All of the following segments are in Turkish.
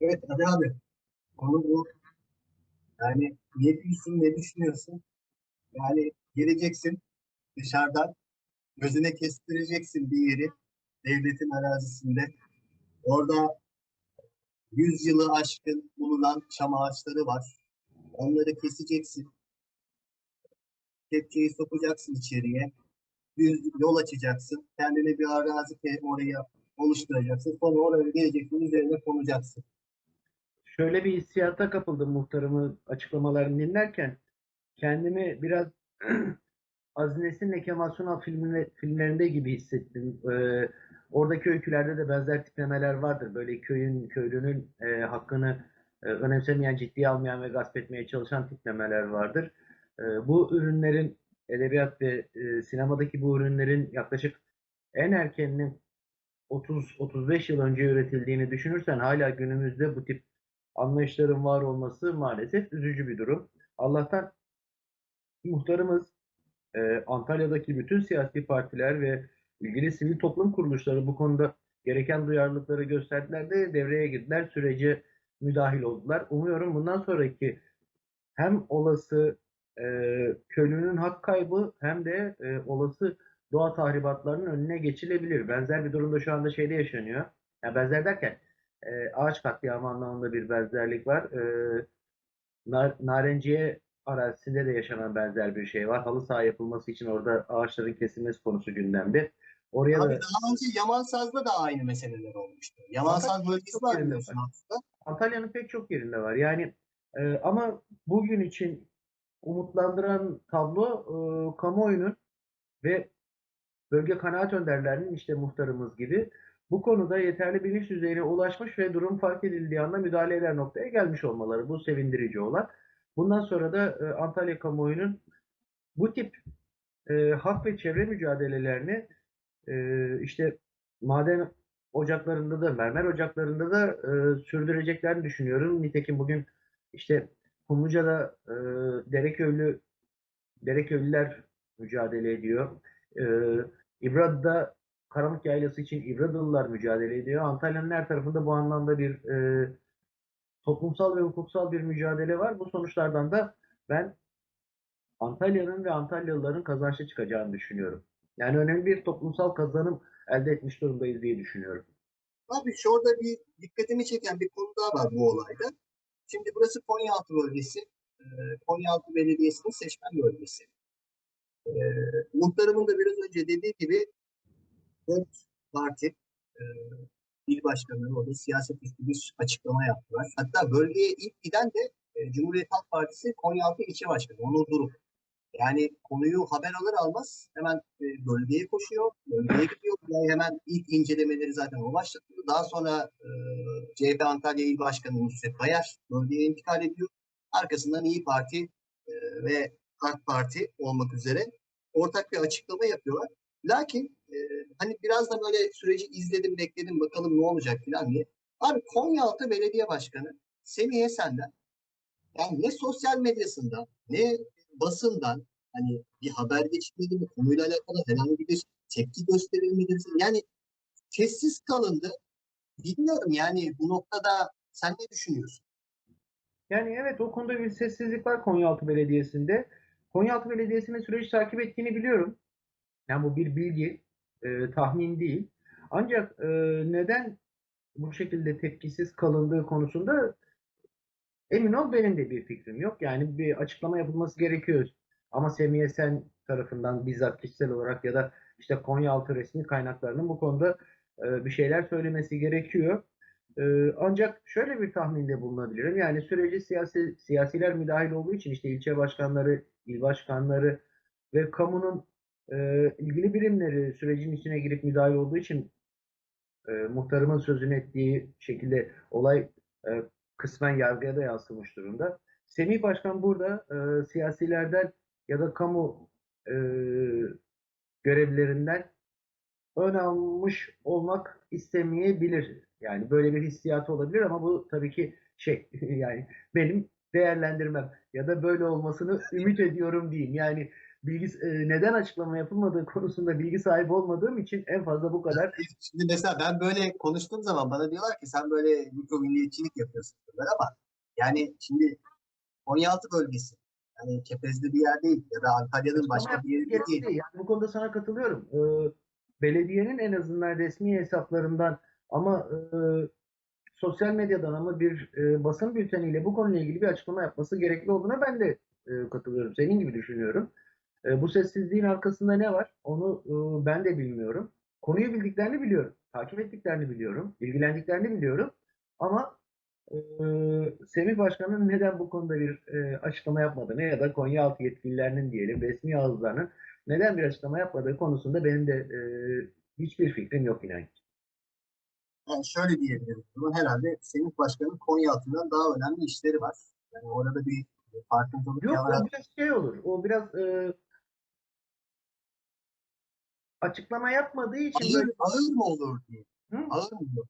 Evet Ali abi. Konu bu. Yani ne diyorsun, ne düşünüyorsun? Yani geleceksin dışarıdan gözüne kestireceksin bir yeri devletin arazisinde. Orada 100 yılı aşkın bulunan çam ağaçları var. Onları keseceksin. Kepçeyi sokacaksın içeriye. Düz yol açacaksın. Kendine bir arazi oraya oluşturacaksın. Sonra oraya geleceksin, üzerine konacaksın. Şöyle bir hissiyata kapıldım muhtarımın açıklamalarını dinlerken. Kendimi biraz Aziz Nesin'le Kemal Sunal filmine, filmlerinde gibi hissettim. Ee, oradaki öykülerde de benzer tiplemeler vardır. Böyle köyün, köylünün e, hakkını e, önemsemeyen, ciddiye almayan ve gasp etmeye çalışan tiplemeler vardır. E, bu ürünlerin, edebiyat ve e, sinemadaki bu ürünlerin yaklaşık en erkeninin 30-35 yıl önce üretildiğini düşünürsen hala günümüzde bu tip anlayışların var olması maalesef üzücü bir durum. Allah'tan muhtarımız e, Antalya'daki bütün siyasi partiler ve ilgili sivil toplum kuruluşları bu konuda gereken duyarlılıkları gösterdiler de devreye girdiler, sürece müdahil oldular. Umuyorum bundan sonraki hem olası e, köylünün hak kaybı hem de e, olası doğa tahribatlarının önüne geçilebilir. Benzer bir durumda şu anda şeyde yaşanıyor. Yani benzer derken e, ağaç katliamı anlamında bir benzerlik var. E, Nar- Narenciye arazisinde de yaşanan benzer bir şey var. Halı saha yapılması için orada ağaçların kesilmesi konusu gündemde. Oraya Abi da daha önce Yamansaz'da da aynı meseleler olmuştu. Yamansaz bölgesi var biliyorsun aslında. Antalya'nın pek çok yerinde var. Yani e, ama bugün için umutlandıran tablo e, kamuoyunun ve bölge kanaat önderlerinin işte muhtarımız gibi bu konuda yeterli bilinç düzeyine ulaşmış ve durum fark edildiği anda müdahale eder noktaya gelmiş olmaları. Bu sevindirici olan. Bundan sonra da e, Antalya kamuoyunun bu tip e, hak ve çevre mücadelelerini e, işte maden ocaklarında da, mermer ocaklarında da e, sürdüreceklerini düşünüyorum. Nitekim bugün işte Kumluca'da e, Dereköylü Dereköylüler mücadele ediyor. E, İbradı'da Karanlık Yaylası için İbradılılar mücadele ediyor. Antalya'nın her tarafında bu anlamda bir e, toplumsal ve hukuksal bir mücadele var. Bu sonuçlardan da ben Antalya'nın ve Antalyalıların kazançlı çıkacağını düşünüyorum. Yani önemli bir toplumsal kazanım elde etmiş durumdayız diye düşünüyorum. Abi şurada bir dikkatimi çeken bir konu daha var bu olayda. Şimdi burası Konyaaltı bölgesi. Ee, Konyaaltı Belediyesi'nin seçmen bölgesi. Ee, muhtarımın da biraz önce dediği gibi dört parti e, il başkanları orada siyaset üstü bir açıklama yaptılar. Hatta bölgeye ilk giden de e, Cumhuriyet Halk Partisi Konyaaltı İlçe Başkanı Onur Duruk. Yani konuyu haber alır almaz hemen e, bölgeye koşuyor, bölgeye gidiyor. Yani hemen ilk incelemeleri zaten o başlatıyor. Daha sonra e, CHP Antalya İl Başkanı Nusret Bayar bölgeye intikal ediyor. Arkasından İyi Parti e, ve AK Parti olmak üzere ortak bir açıklama yapıyorlar. Lakin e, hani biraz da böyle süreci izledim, bekledim bakalım ne olacak falan diye. Abi Konyaaltı Belediye Başkanı Semih Esen'den yani ne sosyal medyasında ne basından hani bir haber geçmedi mi konuyla alakalı herhangi bir tepki gösterilmedi mi? Yani sessiz kalındı. Bilmiyorum yani bu noktada sen ne düşünüyorsun? Yani evet o konuda bir sessizlik var Konyaaltı Belediyesi'nde. Konyaaltı Belediyesi'nin süreci takip ettiğini biliyorum. Yani bu bir bilgi, e, tahmin değil. Ancak e, neden bu şekilde tepkisiz kalındığı konusunda emin ol benim de bir fikrim yok. Yani bir açıklama yapılması gerekiyor. Ama Semih Esen tarafından bizzat kişisel olarak ya da işte Konyaaltı resmi kaynaklarının bu konuda e, bir şeyler söylemesi gerekiyor. E, ancak şöyle bir tahminde bulunabilirim. Yani süreci siyasi siyasiler müdahil olduğu için işte ilçe başkanları, il başkanları ve kamunun e, ilgili birimleri sürecin içine girip müdahil olduğu için e, muhtarımın sözünü ettiği şekilde olay e, kısmen yargıya da yansımış durumda. Semih Başkan burada e, siyasilerden ya da kamu e, görevlilerinden ön almış olmak istemeyebilir. Yani böyle bir hissiyatı olabilir ama bu tabii ki şey yani benim değerlendirmem ya da böyle olmasını ümit ediyorum diyeyim. Yani bilgi e, neden açıklama yapılmadığı konusunda bilgi sahibi olmadığım için en fazla bu kadar Şimdi mesela ben böyle konuştuğum zaman bana diyorlar ki sen böyle mikro milliyetçilik yapıyorsun diyorlar ama yani şimdi Konyaaltı bölgesi yani Kepez'de bir yer değil ya da Antalya'nın başka bir yeri de değil. Gerekli. Yani bu konuda sana katılıyorum. Ee, belediyenin en azından resmi hesaplarından ama e, sosyal medyadan ama bir e, basın bülteniyle bu konuyla ilgili bir açıklama yapması gerekli olduğuna ben de e, katılıyorum. Senin gibi düşünüyorum. E, bu sessizliğin arkasında ne var? Onu e, ben de bilmiyorum. Konuyu bildiklerini biliyorum. Takip ettiklerini biliyorum. ilgilendiklerini biliyorum. Ama e, Semih Başkan'ın neden bu konuda bir e, açıklama yapmadığını ya da Konyaaltı yetkililerinin diyelim resmi ağızlarının neden bir açıklama yapmadığı konusunda benim de e, hiçbir fikrim yok inan. ki. Yani şöyle diyebiliriz. Bunu herhalde Semih Başkan'ın Konyaaltı'ndan daha önemli işleri var. Yani orada bir farkındalık Yok yarat- o biraz şey olur. O biraz e, açıklama yapmadığı için ağır, böyle ağır mı olur diye. Hı? Ağır mı olur?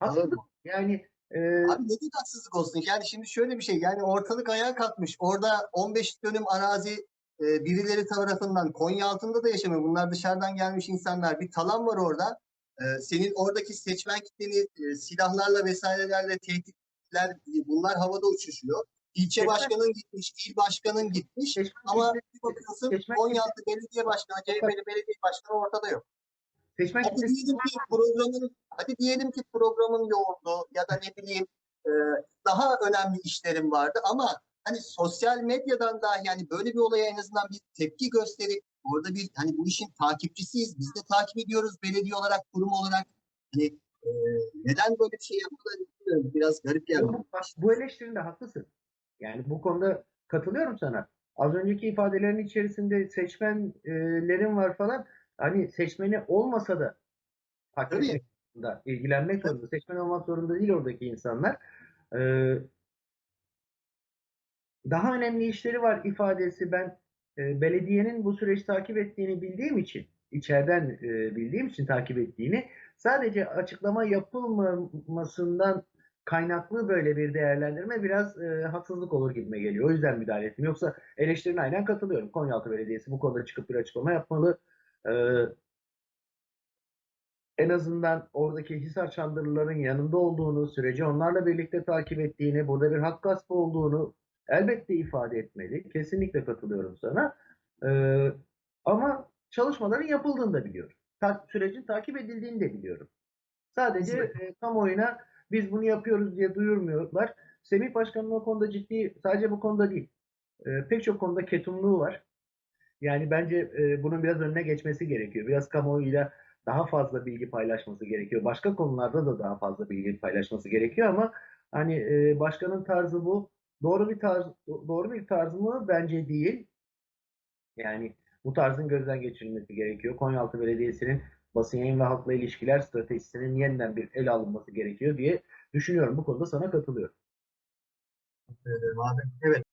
haksızlık. Yani e, Abi neden haksızlık olsun? Yani şimdi şöyle bir şey. Yani ortalık ayağa kalkmış. Orada 15 dönüm arazi e, birileri tarafından Konya altında da yaşamıyor. Bunlar dışarıdan gelmiş insanlar. Bir talan var orada. E, senin oradaki seçmen kitleni e, silahlarla vesairelerle tehditler bunlar havada uçuşuyor. İlçe başkanın gitmiş, il başkanın gitmiş. seçmen Ama bir bakıyorsun seçmen Konyaaltı Belediye Başkanı, CHP'li belediye başkanı ortada yok. seçmen Hadi kitlesi diyelim ki programın hadi diyelim ki programın yoğundu ya da ne bileyim e, daha önemli işlerim vardı ama hani sosyal medyadan dahi yani böyle bir olaya en azından bir tepki gösterip orada bir hani bu işin takipçisiyiz. Biz de takip ediyoruz belediye olarak, kurum olarak. Hani e, neden böyle bir şey yaptılar bilmiyorum. Biraz garip geldi. Bak, bu eleştirinde haklısın. Yani bu konuda katılıyorum sana. Az önceki ifadelerin içerisinde seçmenlerin var falan. Hani seçmeni olmasa da zorunda, ilgilenmek zorunda. Seçmen olmak zorunda değil oradaki insanlar. Ee, daha önemli işleri var ifadesi ben e, belediyenin bu süreci takip ettiğini bildiğim için, içeriden e, bildiğim için takip ettiğini sadece açıklama yapılmamasından kaynaklı böyle bir değerlendirme biraz e, haksızlık olur gibime geliyor. O yüzden müdahale ettim. Yoksa eleştirine aynen katılıyorum. Konyaaltı Belediyesi bu konuda çıkıp bir açıklama yapmalı. E, en azından oradaki Hisar Çandırlıların yanında olduğunu, süreci onlarla birlikte takip ettiğini, burada bir hak gaspı olduğunu elbette ifade etmeli. Kesinlikle katılıyorum sana. Ee, ama çalışmaların yapıldığını da biliyorum. Ta- sürecin takip edildiğini de biliyorum. Sadece e, kamuoyuna biz bunu yapıyoruz diye duyurmuyorlar. Semih Başkan'ın o konuda ciddi, sadece bu konuda değil, e, pek çok konuda ketumluğu var. Yani bence e, bunun biraz önüne geçmesi gerekiyor. Biraz kamuoyuyla daha fazla bilgi paylaşması gerekiyor. Başka konularda da daha fazla bilgi paylaşması gerekiyor ama hani e, başkanın tarzı bu. Doğru bir tarz doğru bir tarz mı? Bence değil. Yani bu tarzın gözden geçirilmesi gerekiyor. Konyaaltı Belediyesi'nin basın yayın ve halkla ilişkiler stratejisinin yeniden bir ele alınması gerekiyor diye düşünüyorum. Bu konuda sana katılıyorum. Evet.